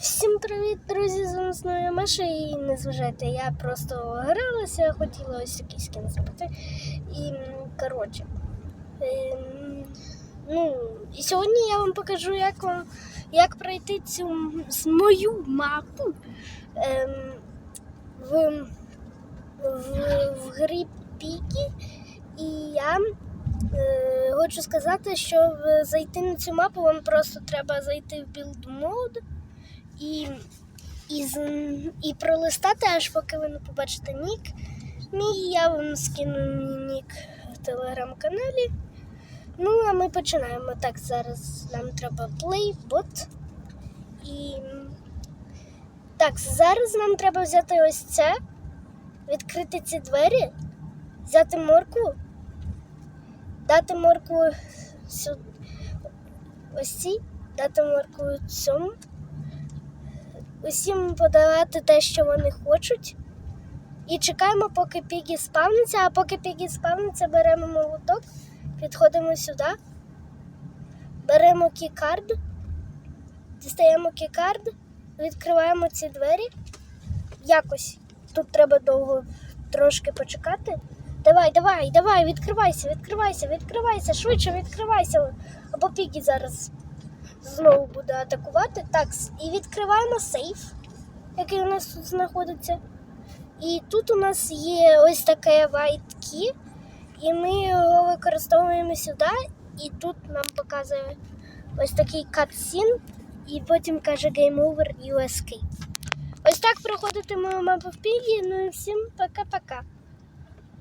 Всім привіт, друзі! З вами знову Маша і не зважайте, я просто гралася, хотіла ось якийсь кін зробити. І коротше. ем, ну, і сьогодні я вам покажу, як вам як пройти цю мою мапу ем, в, в, в грі Пікі. І я е, хочу сказати, що зайти на цю мапу вам просто треба зайти в build mode і, і, і пролистати, аж поки ви не побачите нік. Мій я вам скину нік в телеграм-каналі. Ну, а ми починаємо. Так, зараз нам треба playbot. І так, зараз нам треба взяти ось це, відкрити ці двері, взяти морку, дати морку сюди. Ось ці, дати морку цьому усім подавати те, що вони хочуть. І чекаємо, поки Пігі спавниться, а поки Пігі спавниться, беремо молоток, підходимо сюди, беремо кікард, дістаємо кікард, відкриваємо ці двері. Якось тут треба довго трошки почекати. Давай, давай, давай, відкривайся, відкривайся, відкривайся, швидше відкривайся. Або Пігі зараз знову буде атакувати. Так, і відкриваємо сейф, який у нас тут знаходиться. І тут у нас є ось таке white key, і ми його використовуємо сюди, і тут нам показує ось такий cutscene, і потім каже Game Over і Escape. Ось так проходити мою мапу в Пігі. Ну і всім пока-пока.